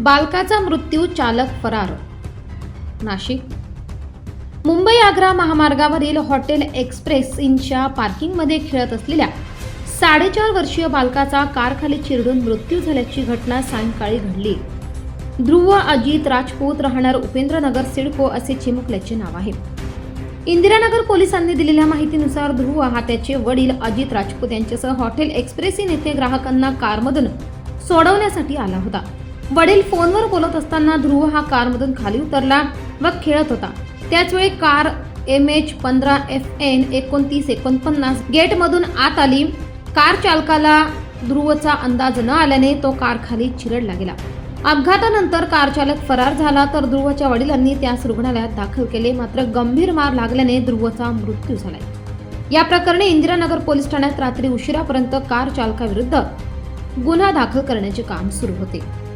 बालकाचा मृत्यू चालक फरार नाशिक. मुंबई आग्रा महामार्गावरील हॉटेल एक्सप्रेस इनच्या पार्किंगमध्ये खेळत असलेल्या साडेचार वर्षीय बालकाचा कारखाली चिरडून मृत्यू झाल्याची घटना सायंकाळी घडली. ध्रुव अजित राजपूत राहणार उपेंद्रनगर सिडको असे चिमुकल्याचे नाव आहे. इंदिरानगर पोलिसांनी दिलेल्या माहितीनुसार ध्रुव हा त्याचे वडील अजित राजपूत यांच्यासह हॉटेल एक्सप्रेस इन येथे ग्राहकांना कारमधून सोडवण्यासाठी आला होता. वडील फोनवर बोलत असताना ध्रुव हा कारमधून खाली उतरला व खेळत होता. त्याचवेळी कार एम एच पंधरा एफ एन एकोणतीस एकोणपन्नास गेटमधून आत आली. कार चालकाला ध्रुवचा अंदाज न आल्याने तो कार खाली चिरडला गेला. अपघातानंतर कार चालक फरार झाला तर ध्रुवच्या वडिलांनी त्यास रुग्णालयात दाखल केले. मात्र गंभीर मार लागल्याने ध्रुवचा मृत्यू झालाय. या प्रकरणी इंदिरानगर पोलीस ठाण्यात रात्री उशिरापर्यंत कार चालकाविरुद्ध गुन्हा दाखल करण्याचे काम सुरू होते.